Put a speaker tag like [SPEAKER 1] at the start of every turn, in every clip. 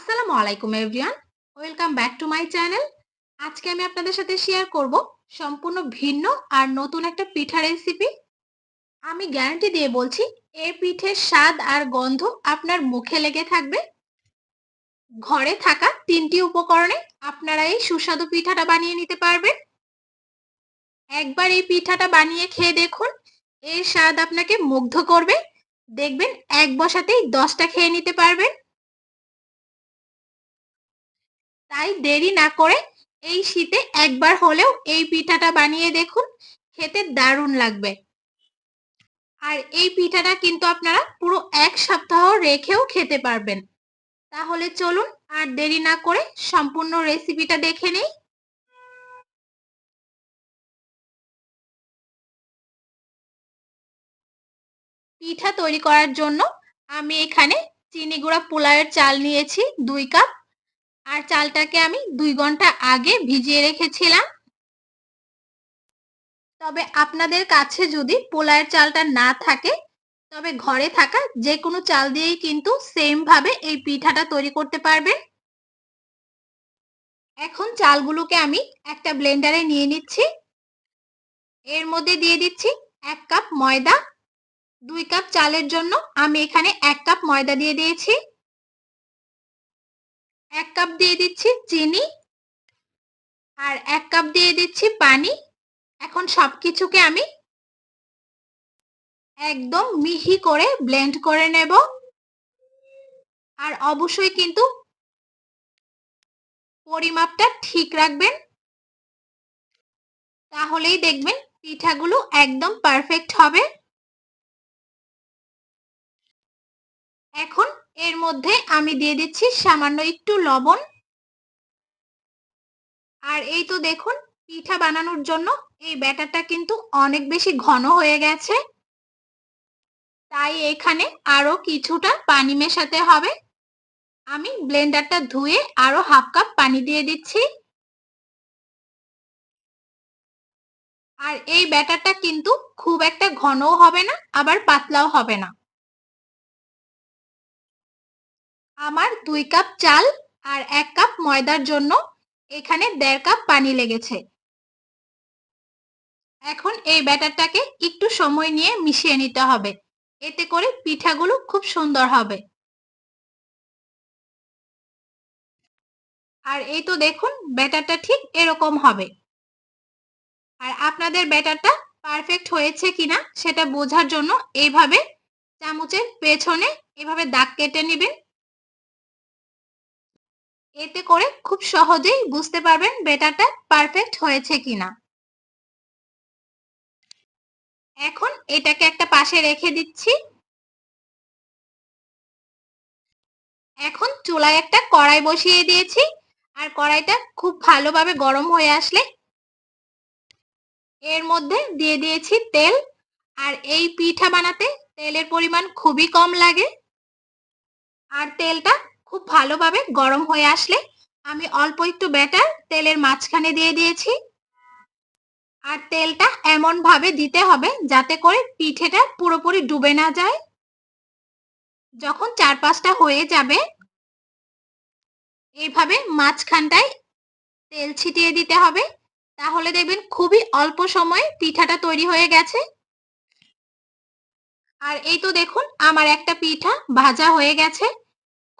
[SPEAKER 1] আসসালামু আলাইকুম everyone. Welcome back to my channel. আজকে আমি আপনাদের সাথে শেয়ার করব সম্পূর্ণ ভিন্ন আর নতুন একটা পিঠা রেসিপি আমি গ্যারান্টি দিয়ে বলছি এ পিঠের স্বাদ আর গন্ধ আপনার মুখে লেগে থাকবে। ঘরে থাকা তিনটি উপকরণে আপনারা এই সুস্বাদু পিঠাটা বানিয়ে নিতে পারবেন। একবার এই পিঠাটা বানিয়ে খেয়ে দেখুন, এর স্বাদ আপনাকে মুগ্ধ করবে। দেখবেন এক বসাতেই দশটা খেয়ে নিতে পারবেন। তাই দেরি না করে এই শীতে একবার হলেও এই পিঠাটা বানিয়ে দেখুন, খেতে দারুণ লাগবে। আর এই পিঠাটা কিন্তু আপনারা পুরো এক সপ্তাহ রেখেও খেতে পারবেন। তাহলে চলুন আর দেরি না করে সম্পূর্ণ রেসিপিটা দেখে নেই। পিঠা তৈরি করার জন্য আমি এখানে চিনি গুঁড়া পোলাওয়ের চাল নিয়েছি, দুই কাপ। আর চালটাকে আমি দুই ঘণ্টা আগে ভিজিয়ে রেখেছিলাম। তবে আপনাদের কাছে যদি পোলায়ের চালটা না থাকে, তবে ঘরে থাকা যে কোনো চাল দিয়েই কিন্তু সেম ভাবে এই পিঠাটা তৈরি করতে পারবেন। এখন চালগুলোকে আমি একটা ব্লেন্ডারে নিয়ে নিচ্ছি। এর মধ্যে দিয়ে দিচ্ছি এক কাপ ময়দা। দুই কাপ চালের জন্য আমি এখানে এক কাপ ময়দা দিয়ে দিয়েছি। এক কাপ দিয়ে দিচ্ছি চিনি আর এক কাপ দিয়ে দিচ্ছি পানি। এখন সব কিছুকে আমি একদম মিহি করে ব্লেন্ড করে নেব। আর অবশ্যই কিন্তু পরিমাপটা ঠিক রাখবেন। তাহলেই দেখবেন পিঠাগুলো একদম পারফেক্ট হবে। এখন এর মধ্যে আমি দিয়ে দিচ্ছি সামান্য একটু লবণ। আর এই তো দেখুন, পিঠা বানানোর জন্য এই ব্যাটারটা কিন্তু অনেক বেশি ঘন হয়ে গেছে। তাই এখানে আরও কিছুটা পানি মেশাতে হবে। আমি ব্লেন্ডারটা ধুয়ে আরও হাফ কাপ পানি দিয়ে দিচ্ছি। আর এই ব্যাটারটা কিন্তু খুব একটা ঘনও হবে না, আবার পাতলাও হবে না। আমার দুই কাপ চাল আর এক কাপ ময়দার জন্য এখানে দেড় কাপ পানি লেগেছে। এখন এই ব্যাটারটাকে একটু সময় নিয়ে মিশিয়ে নিতে হবে। এতে করে পিঠাগুলো খুব সুন্দর হবে। আর এই তো দেখুন, ব্যাটারটা ঠিক এরকম হবে। আর আপনাদের ব্যাটারটা পারফেক্ট হয়েছে কিনা সেটা বোঝার জন্য এইভাবে চামচের পেছনে এভাবে দাগ কেটে নেবেন। এতে করে খুব সহজেই বুঝতে পারবেন বেটারটা পারফেক্ট হয়েছে কিনা। এখন এটাকে একটা পাশে রেখে দিচ্ছি। এখন চুলায় একটা কড়াই বসিয়ে দিয়েছি আর কড়াইটা খুব ভালোভাবে গরম হয়ে আসলে এর মধ্যে দিয়ে দিয়েছি তেল আর এই পিঠা বানাতে তেলের পরিমাণ খুবই কম লাগে। আর তেলটা খুব ভালোভাবে গরম হয়ে আসলে আমি অল্প একটু ব্যাটার তেলের মাঝখানে দিয়ে দিয়েছি। আর তেলটা এমন ভাবে দিতে হবে যাতে করে পিঠেটা পুরোপুরি ডুবে না যায়। যখন চার পাঁচটা হয়ে যাবে, এইভাবে মাঝখানটায় তেল ছিটিয়ে দিতে হবে। তাহলে দেখবেন খুবই অল্প সময়ে পিঠাটা তৈরি হয়ে গেছে। আর এই তো দেখুন, আমার একটা পিঠা ভাজা হয়ে গেছে।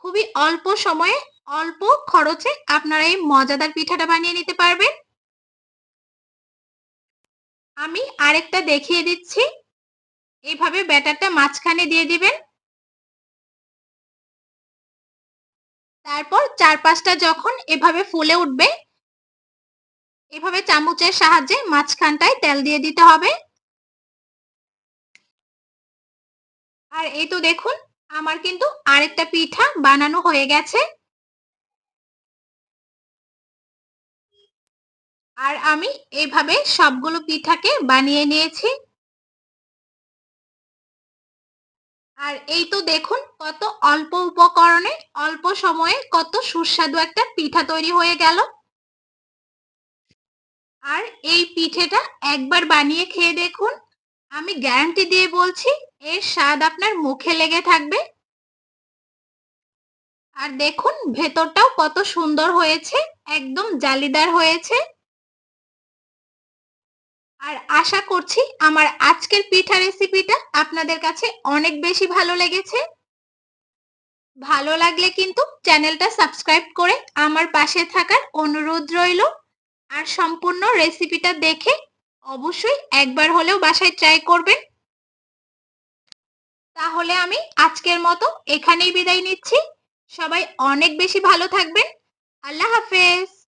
[SPEAKER 1] খুবই অল্প সময়ে অল্প খরচে আপনারা এই মজাদার পিঠাটা বানিয়ে নিতে পারবেন। আমি আরেকটা দেখিয়ে দিচ্ছি। এইভাবে ব্যাটারটা মাঝখানে দিয়ে দিবেন। তারপর চার পাঁচটা যখন এভাবে ফুলে উঠবে, এভাবে চামচের সাহায্যে মাঝখানটায় তেল দিয়ে দিতে হবে। আর এই তো দেখুন আমার কিন্তু আরেকটা পিঠা বানানো হয়ে গেছে। আর আমি এইভাবে সবগুলো পিঠাকে বানিয়ে নিয়েছি। আর এই তো দেখুন কত অল্প উপকরণে, অল্প সময়ে কত সুস্বাদু একটা পিঠা তৈরি হয়ে গেল। আর এই পিঠেটা একবার বানিয়ে খেয়ে দেখুন। আমি গ্যারান্টি দিয়ে বলছি, এর স্বাদ আপনার মুখে লেগে থাকবে। আর দেখুন, ভেতরটাও কত সুন্দর হয়েছে, একদম জালিদার হয়েছে। আর আশা করছি, আমার আজকের পিঠা রেসিপিটা আপনাদের কাছে অনেক বেশি ভালো লেগেছে। ভালো লাগলে কিন্তু চ্যানেলটা সাবস্ক্রাইব করে আমার পাশে থাকার অনুরোধ রইল। আর সম্পূর্ণ রেসিপিটা দেখে অবশ্যই একবার হলেও বাসায় ট্রাই করবেন। তাহলে আমি আজকের মতো এখানেই বিদায় নিচ্ছি। সবাই অনেক বেশি ভালো থাকবেন। আল্লাহ হাফেজ।